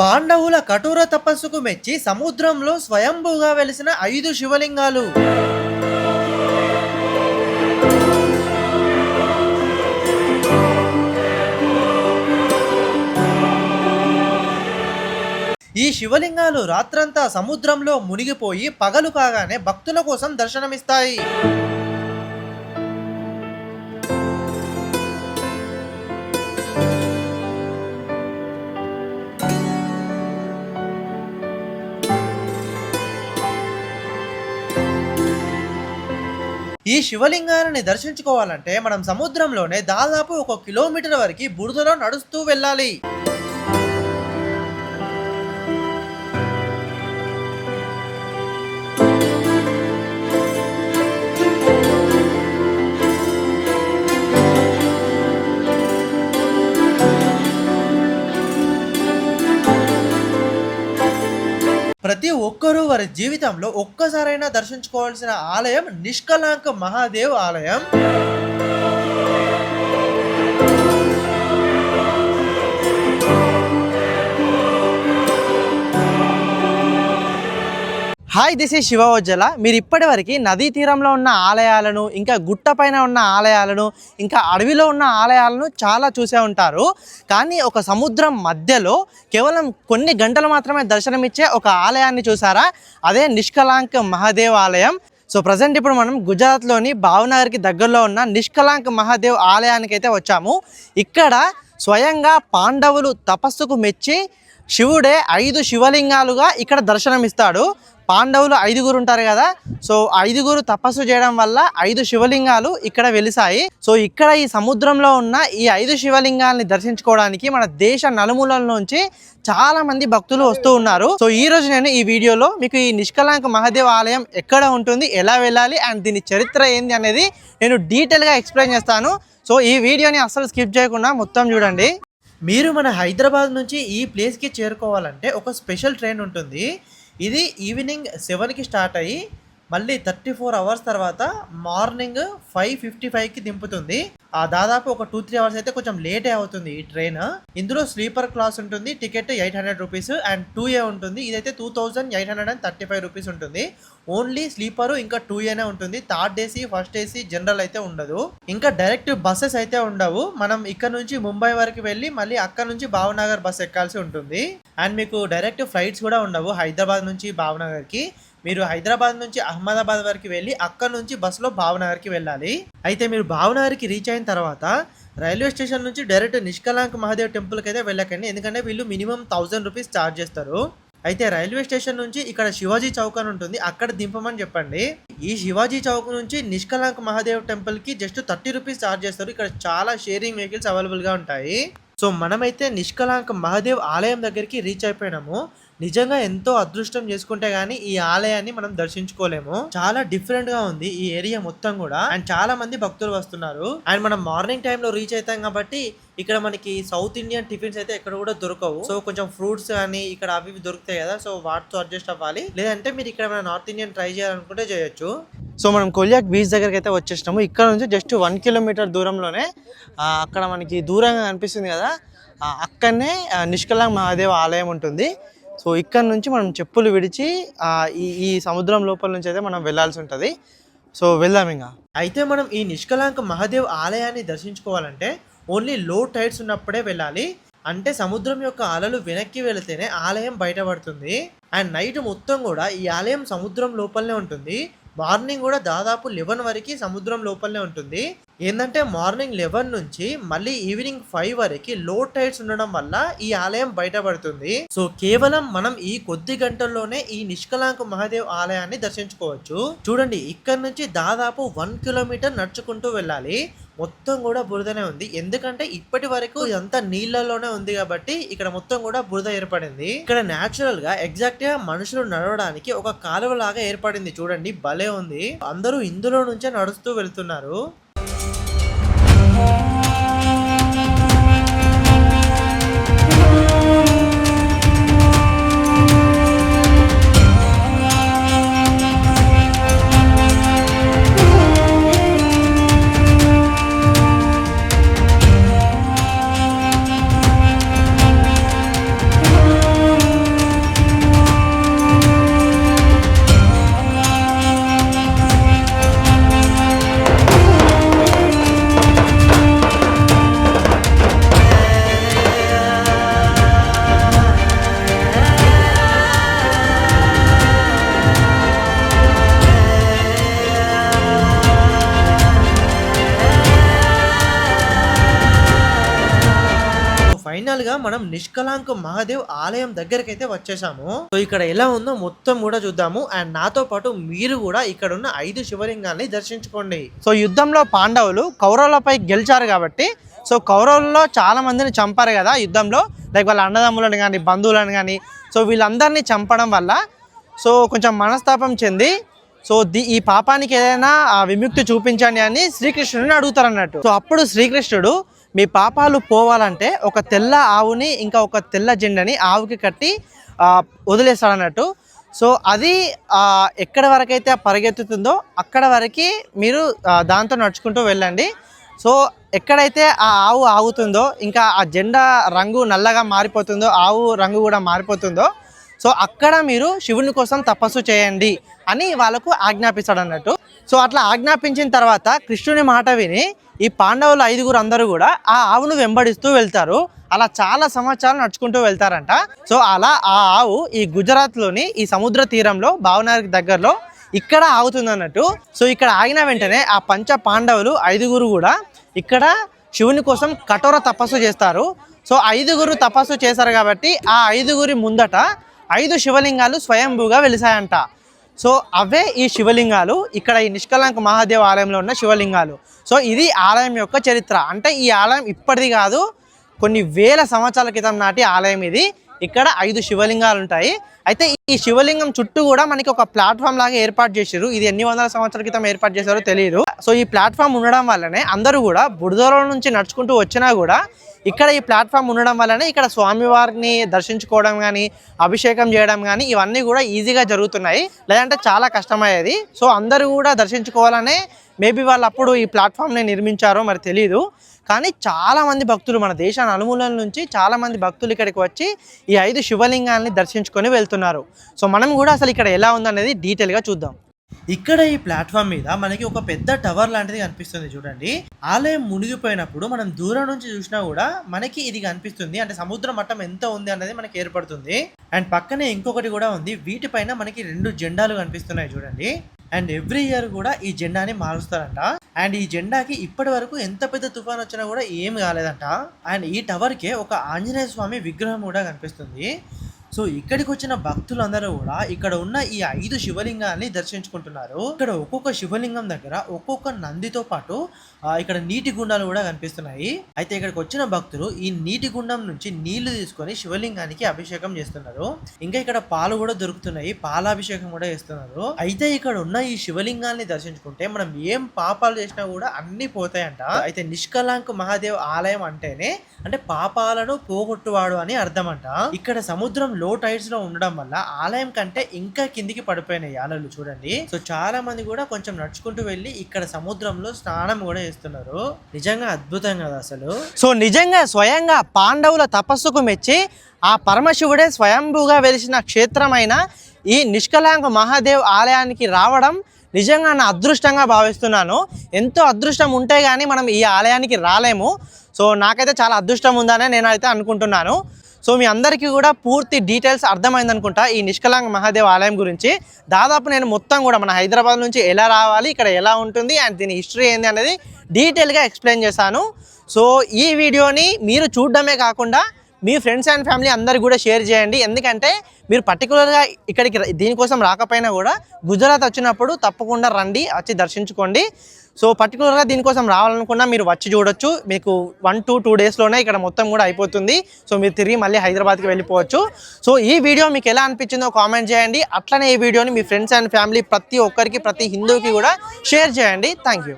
పాండవుల కఠోర తపస్సుకు మెచ్చి సముద్రంలో స్వయంభూగా వెలిసిన ఐదు శివలింగాలు. ఈ శివలింగాలు రాత్రంతా సముద్రంలో మునిగిపోయి పగలు కాగానే భక్తుల కోసం దర్శనమిస్తాయి. ఈ శివలింగాన్ని దర్శించుకోవాలంటే మనం సముద్రంలోనే దాదాపు ఒక కిలోమీటర్ వరకు బురదలో నడుస్తూ వెళ్ళాలి. ప్రతి ఒక్కరూ వారి జీవితంలో ఒక్కసారైనా దర్శించుకోవాల్సిన ఆలయం నిష్కలాంక మహాదేవ్ ఆలయం. హాయ్ దిస్ ఈ శివవజ్జల మీరు ఇప్పటివరకు నదీ తీరంలో ఉన్న ఆలయాలను ఇంకా గుట్ట పైన ఉన్న ఆలయాలను ఇంకా అడవిలో ఉన్న ఆలయాలను చాలా చూసే ఉంటారు. కానీ ఒక సముద్రం మధ్యలో కేవలం కొన్ని గంటలు మాత్రమే దర్శనమిచ్చే ఒక ఆలయాన్ని చూసారా? అదే నిష్కలాంక్ మహాదేవ్ ఆలయం. సో ప్రజెంట్ ఇప్పుడు మనం గుజరాత్లోని భావనగర్కి దగ్గరలో ఉన్న నిష్కలాంక్ మహాదేవ్ ఆలయానికి అయితే వచ్చాము. ఇక్కడ స్వయంగా పాండవులు తపస్సుకు మెచ్చి శివుడే ఐదు శివలింగాలుగా ఇక్కడ దర్శనమిస్తాడు. పాండవులు ఐదుగురు ఉంటారు కదా. సో ఐదుగురు తపస్సు చేయడం వల్ల ఐదు శివలింగాలు ఇక్కడ వెలిసాయి. సో ఇక్కడ ఈ సముద్రంలో ఉన్న ఈ ఐదు శివలింగాల్ని దర్శించుకోవడానికి మన దేశ నలుమూలల నుంచి చాలా మంది భక్తులు వస్తూ ఉన్నారు. సో ఈ రోజు నేను ఈ వీడియోలో మీకు ఈ నిష్కలాంక మహాదేవ్ ఆలయం ఎక్కడ ఉంటుంది ఎలా వెళ్ళాలి అండ్ దీని చరిత్ర ఏంది అనేది నేను డీటెయిల్గా ఎక్స్ప్లెయిన్ చేస్తాను. సో ఈ వీడియోని అస్సలు స్కిప్ చేయకుండా మొత్తం చూడండి. మీరు మన హైదరాబాద్ నుంచి ఈ ప్లేస్కి చేరుకోవాలంటే ఒక స్పెషల్ ట్రైన్ ఉంటుంది. ఇది ఈవినింగ్ సెవెన్కి స్టార్ట్ అయ్యి మళ్ళీ థర్టీ ఫోర్ అవర్స్ తర్వాత మార్నింగ్ ఫైవ్ ఫిఫ్టీ ఫైవ్కి దింపుతుంది. ఆ దాదాపు ఒక టూ త్రీ అవర్స్ అయితే కొంచెం లేటే అవుతుంది ఈ ట్రైన్ ఇందులో స్లీపర్ క్లాస్ ఉంటుంది ticket eight hundred rupees and two A ఉంటుంది. ఇదైతే two thousand eight hundred and thirty five rupees ఉంటుంది. ఓన్లీ స్లీపరు ఇంకా టూ ఏనే ఉంటుంది. Third AC first AC general అయితే ఉండదు. ఇంకా డైరెక్ట్ బస్సెస్ అయితే ఉండవు. మనం ఇక్కడ నుంచి ముంబై వరకు వెళ్ళి మళ్ళీ అక్కడ నుంచి భావనగర్ బస్ ఎక్కాల్సి ఉంటుంది. అండ్ మీకు డైరెక్ట్ ఫ్లైట్స్ కూడా ఉండవు హైదరాబాద్ నుంచి భావనగర్కి మీరు హైదరాబాద్ నుంచి అహ్మదాబాద్ వరకు వెళ్ళి అక్కడ నుంచి బస్సులో భావనగర్కి వెళ్ళాలి. అయితే మీరు భావనగర్కి రీచ్ అయిన తర్వాత రైల్వే స్టేషన్ నుంచి డైరెక్ట్ నిష్కలాంక్ మహాదేవ్ టెంపుల్కి అయితే వెళ్ళకండి. ఎందుకంటే వీళ్ళు మినిమం థౌజండ్ రూపీస్ ఛార్జ్ చేస్తారు. అయితే రైల్వే స్టేషన్ నుంచి ఇక్కడ శివాజీ చౌక్ అని ఉంటుంది. అక్కడ దింపమని చెప్పండి. ఈ శివాజీ చౌక్ నుంచి నిష్కలాంక్ మహాదేవ్ టెంపుల్కి జస్ట్ థర్టీ రూపీస్ ఛార్జ్ చేస్తారు. ఇక్కడ చాలా షేరింగ్ వెహికల్స్ అవైలబుల్గా ఉంటాయి. సో మనమైతే నిష్కలాంక్ మహాదేవ్ ఆలయం దగ్గరికి రీచ్ అయిపోయినాము. నిజంగా ఎంతో అదృష్టం చేసుకుంటే గానీ ఈ ఆలయాన్ని మనం దర్శించుకోలేము. చాలా డిఫరెంట్గా ఉంది ఈ ఏరియా మొత్తం కూడా. అండ్ చాలా మంది భక్తులు వస్తున్నారు. అండ్ మనం మార్నింగ్ టైంలో రీచ్ అవుతాం కాబట్టి ఇక్కడ మనకి సౌత్ ఇండియన్ టిఫిన్స్ అయితే ఎక్కడ కూడా దొరకవు. సో కొంచెం ఫ్రూట్స్ కానీ ఇక్కడ అవి ఇవి దొరుకుతాయి కదా సో వాటితో అడ్జస్ట్ అవ్వాలి. లేదంటే మీరు ఇక్కడ మన నార్త్ ఇండియన్ ట్రై చేయాలనుకుంటే చేయొచ్చు. సో మనం కొలియాక్ బీచ్ దగ్గరికి అయితే వచ్చేసినాము. ఇక్కడ నుంచి జస్ట్ వన్ కిలోమీటర్ దూరంలోనే అక్కడ మనకి దూరంగా కనిపిస్తుంది కదా అక్కడనే నిష్కలాంగ్ మహాదేవ్ ఆలయం ఉంటుంది. సో ఇక్కడ నుంచి మనం చెప్పులు విడిచి ఈ ఈ సముద్రం లోపల నుంచి అయితే మనం వెళ్ళాల్సి ఉంటుంది. సో వెళ్దాం ఇంకా అయితే మనం ఈ నిష్కలాంక మహాదేవ్ ఆలయాన్ని దర్శించుకోవాలంటే ఓన్లీ లో టైడ్స్ ఉన్నప్పుడే వెళ్ళాలి. అంటే సముద్రం యొక్క అలలు వెనక్కి వెళితేనే ఆలయం బయటపడుతుంది. అండ్ నైట్ మొత్తం కూడా ఈ ఆలయం సముద్రం లోపలనే ఉంటుంది. మార్నింగ్ కూడా దాదాపు లెవెన్ వరకు సముద్రం లోపలనే ఉంటుంది. ఏంటంటే మార్నింగ్ లెవెన్ నుంచి మళ్ళీ ఈవినింగ్ ఫైవ్ వరకు లో టైడ్స్ ఉండడం వల్ల ఈ ఆలయం బయటపడుతుంది. సో కేవలం మనం ఈ కొద్ది గంటల్లోనే ఈ నిష్కలాంక మహాదేవ్ ఆలయాన్ని దర్శించుకోవచ్చు. చూడండి ఇక్కడ నుంచి దాదాపు వన్ కిలోమీటర్ నడుచుకుంటూ వెళ్ళాలి. మొత్తం కూడా బురదనే ఉంది. ఎందుకంటే ఇప్పటి వరకు ఇదంతా నీళ్ళలోనే ఉంది కాబట్టి ఇక్కడ మొత్తం కూడా బురద ఏర్పడింది. ఇక్కడ నేచురల్గా ఎగ్జాక్ట్గా మనుషులు నడవడానికి ఒక కాలువ లాగా ఏర్పడింది. చూడండి భలే ఉంది. అందరూ ఇందులో నుంచే నడుస్తూ వెళ్తున్నారు. గా మనం నిష్కలాంక మహాదేవ్ ఆలయం దగ్గరికి అయితే వచ్చేసాము. సో ఇక్కడ ఎలా ఉందో మొత్తం కూడా చూద్దాము. అండ్ నాతో పాటు మీరు కూడా ఇక్కడ ఉన్న ఐదు శివలింగాల్ని దర్శించుకోండి. సో యుద్ధంలో పాండవులు కౌరవులపై గెలిచారు కాబట్టి సో కౌరవుల్లో చాలా మందిని చంపారు కదా యుద్ధంలో. లైక్ వాళ్ళ అన్నదమ్ములను కానీ బంధువులను కానీ సో వీళ్ళందరినీ చంపడం వల్ల సో కొంచెం మనస్తాపం చెంది సో ది ఈ పాపానికి ఏదైనా ఆ, విముక్తి చూపించండి అని శ్రీకృష్ణుడిని అడుగుతారు అన్నట్టు సో అప్పుడు శ్రీకృష్ణుడు మీ పాపాలు పోవాలంటే ఒక తెల్ల ఆవుని ఇంకా ఒక తెల్ల జెండని ఆవుకి కట్టి వదిలేస్తాడన్నట్టు. సో అది ఎక్కడ వరకైతే పరిగెత్తుతుందో అక్కడ వరకు మీరు దాంతో నడుచుకుంటూ వెళ్ళండి. సో ఎక్కడైతే ఆ ఆవు ఆగుతుందో ఇంకా ఆ జెండా రంగు నల్లగా మారిపోతుందో ఆవు రంగు కూడా మారిపోతుందో సో అక్కడ మీరు శివుని కోసం తపస్సు చేయండి. అని వాళ్ళకు ఆజ్ఞాపిస్తాడు అన్నట్టు సో అట్లా ఆజ్ఞాపించిన తర్వాత కృష్ణుని మాట విని ఈ పాండవులు ఐదుగురు అందరూ కూడా ఆ ఆవును వెంబడిస్తూ వెళ్తారు. అలా చాలా సంవత్సరాలు నడుచుకుంటూ వెళ్తారంట. సో అలా ఆ ఆవు ఈ గుజరాత్లోని ఈ సముద్ర తీరంలో భావనగర్ దగ్గరలో ఇక్కడ ఆగుతుంది అన్నట్టు సో ఇక్కడ ఆగిన వెంటనే ఆ పంచ పాండవులు ఐదుగురు కూడా ఇక్కడ శివుని కోసం కఠోర తపస్సు చేస్తారు. సో ఐదుగురు తపస్సు చేశారు కాబట్టి ఆ ఐదుగురి ముందట ఐదు శివలింగాలు స్వయంభూగా వెలిసాయంట. సో అవే ఈ శివలింగాలు. ఇక్కడ ఈ నిష్కలంక మహాదేవ్ ఆలయంలో ఉన్న శివలింగాలు. సో ఇది ఆలయం యొక్క చరిత్ర. అంటే ఈ ఆలయం ఇప్పటిది కాదు కొన్ని వేల సంవత్సరాల క్రితం నాటి ఆలయం ఇది. ఇక్కడ ఐదు శివలింగాలు ఉంటాయి. అయితే ఈ శివలింగం చుట్టూ కూడా మనకి ఒక ప్లాట్ఫామ్ లాగా ఏర్పాటు చేశారు ఇది ఎన్ని వందల సంవత్సరాల క్రితం ఏర్పాటు చేశారో తెలియదు సో ఈ ప్లాట్ఫామ్ ఉండడం వల్లనే అందరూ కూడా బురదలో నుంచి నడుచుకుంటూ వచ్చినా కూడా ఇక్కడ ఈ ప్లాట్ఫామ్ ఉండడం వల్లనే ఇక్కడ స్వామివారిని దర్శించుకోవడం కానీ అభిషేకం చేయడం కానీ ఇవన్నీ కూడా ఈజీగా జరుగుతున్నాయి. లేదంటే చాలా కష్టమయ్యేది. సో అందరూ కూడా దర్శించుకోవాలనే మేబీ వాళ్ళు అప్పుడు ఈ ప్లాట్ఫామ్ని నిర్మించారో మరి తెలియదు కానీ చాలామంది భక్తులు మన దేశ నలుమూలల నుంచి చాలామంది భక్తులు ఇక్కడికి వచ్చి ఈ ఐదు శివలింగాల్ని దర్శించుకొని వెళ్తున్నారు. సో మనం కూడా అసలు ఇక్కడ ఎలా ఉందనేది డీటెయిల్గా చూద్దాం. ఇక్కడ ఈ ప్లాట్ఫామ్ మీద మనకి ఒక పెద్ద టవర్ లాంటిది కనిపిస్తుంది చూడండి. ఆలయం మునిగిపోయినప్పుడు మనం దూరం నుంచి చూసినా కూడా మనకి ఇది కనిపిస్తుంది. అంటే సముద్ర మట్టం ఎంత ఉంది అనేది మనకి ఏర్పడుతుంది. అండ్ పక్కనే ఇంకొకటి కూడా ఉంది. వీటిపైన మనకి రెండు జెండాలు కనిపిస్తున్నాయి చూడండి. అండ్ ఎవ్రీ ఇయర్ కూడా ఈ జెండాని మారుస్తారంట. అండ్ ఈ జెండాకి ఇప్పటి వరకు ఎంత పెద్ద తుఫాన్ వచ్చినా కూడా ఏం కాలేదంట. అండ్ ఈ టవర్కే ఒక ఆంజనేయ స్వామి విగ్రహం కూడా కనిపిస్తుంది. సో ఇక్కడికి వచ్చిన భక్తులందరూ కూడా ఇక్కడ ఉన్న ఈ ఐదు శివలింగాన్ని దర్శించుకుంటున్నారు. ఇక్కడ ఒక్కొక్క శివలింగం దగ్గర ఒక్కొక్క నందితో పాటు ఇక్కడ నీటి గుండాలు కూడా కనిపిస్తున్నాయి. అయితే ఇక్కడికి వచ్చిన భక్తులు ఈ నీటి గుండం నుంచి నీళ్ళు తీసుకొని శివలింగానికి అభిషేకం చేస్తున్నారు. ఇంకా ఇక్కడ పాలు కూడా దొరుకుతున్నాయి పాలాభిషేకం కూడా చేస్తున్నారు. అయితే ఇక్కడ ఉన్న ఈ శివలింగాన్ని దర్శించుకుంటే మనం ఏం పాపాలు చేసినా కూడా అన్ని పోతాయంట. అయితే నిష్కలాంక్ మహాదేవ్ ఆలయం అంటేనే అంటే పాపాలను పోగొట్టువాడు అని అర్థం అంట ఇక్కడ సముద్రం లో టైడ్స్లో ఉండడం వల్ల ఆలయం కంటే ఇంకా కిందికి పడిపోయినాయి అలలు చూడండి. సో చాలా మంది కూడా కొంచెం నడుచుకుంటూ వెళ్ళి ఇక్కడ సముద్రంలో స్నానం కూడా చేస్తున్నారు. నిజంగా అద్భుతం కదా అసలు. సో నిజంగా స్వయంగా పాండవుల తపస్సుకు మెచ్చి ఆ పరమశివుడే స్వయంభూగా వెలిసిన క్షేత్రమైన ఈ నిష్కలాంక మహాదేవ్ ఆలయానికి రావడం నిజంగా నా అదృష్టంగా భావిస్తున్నాను. ఎంతో అదృష్టం ఉంటే కానీ మనం ఈ ఆలయానికి రాలేము. సో నాకైతే చాలా అదృష్టం ఉందనే నేను అయితే అనుకుంటున్నాను. సో మీ అందరికీ కూడా పూర్తి డీటెయిల్స్ అర్థమైంది అనుకుంటా ఈ నిష్కలాంగ మహాదేవ్ ఆలయం గురించి. దాదాపు నేను మొత్తం కూడా మన హైదరాబాద్ నుంచి ఎలా రావాలి ఇక్కడ ఎలా ఉంటుంది అండ్ దీని హిస్టరీ ఏంది అనేది డీటెయిల్గా ఎక్స్ప్లెయిన్ చేశాను. సో ఈ వీడియోని మీరు చూడడమే కాకుండా మీ ఫ్రెండ్స్ అండ్ ఫ్యామిలీ అందరు కూడా షేర్ చేయండి. ఎందుకంటే మీరు పర్టికులర్గా ఇక్కడికి దీనికోసం రాకపోయినా కూడా గుజరాత్ వచ్చినప్పుడు తప్పకుండా రండి వచ్చి దర్శించుకోండి. సో పర్టికులర్గా దీనికోసం రావాలనుకున్నా మీరు వచ్చి చూడొచ్చు. మీకు వన్ టు టూ డేస్లోనే ఇక్కడ మొత్తం కూడా అయిపోతుంది. సో మీరు తిరిగి మళ్ళీ హైదరాబాద్కి వెళ్ళిపోవచ్చు. సో ఈ వీడియో మీకు ఎలా అనిపించిందో కామెంట్ చేయండి. అట్లనే ఈ వీడియోని మీ ఫ్రెండ్స్ అండ్ ఫ్యామిలీ ప్రతి ఒక్కరికి ప్రతి హిందూకి కూడా షేర్ చేయండి. Thank you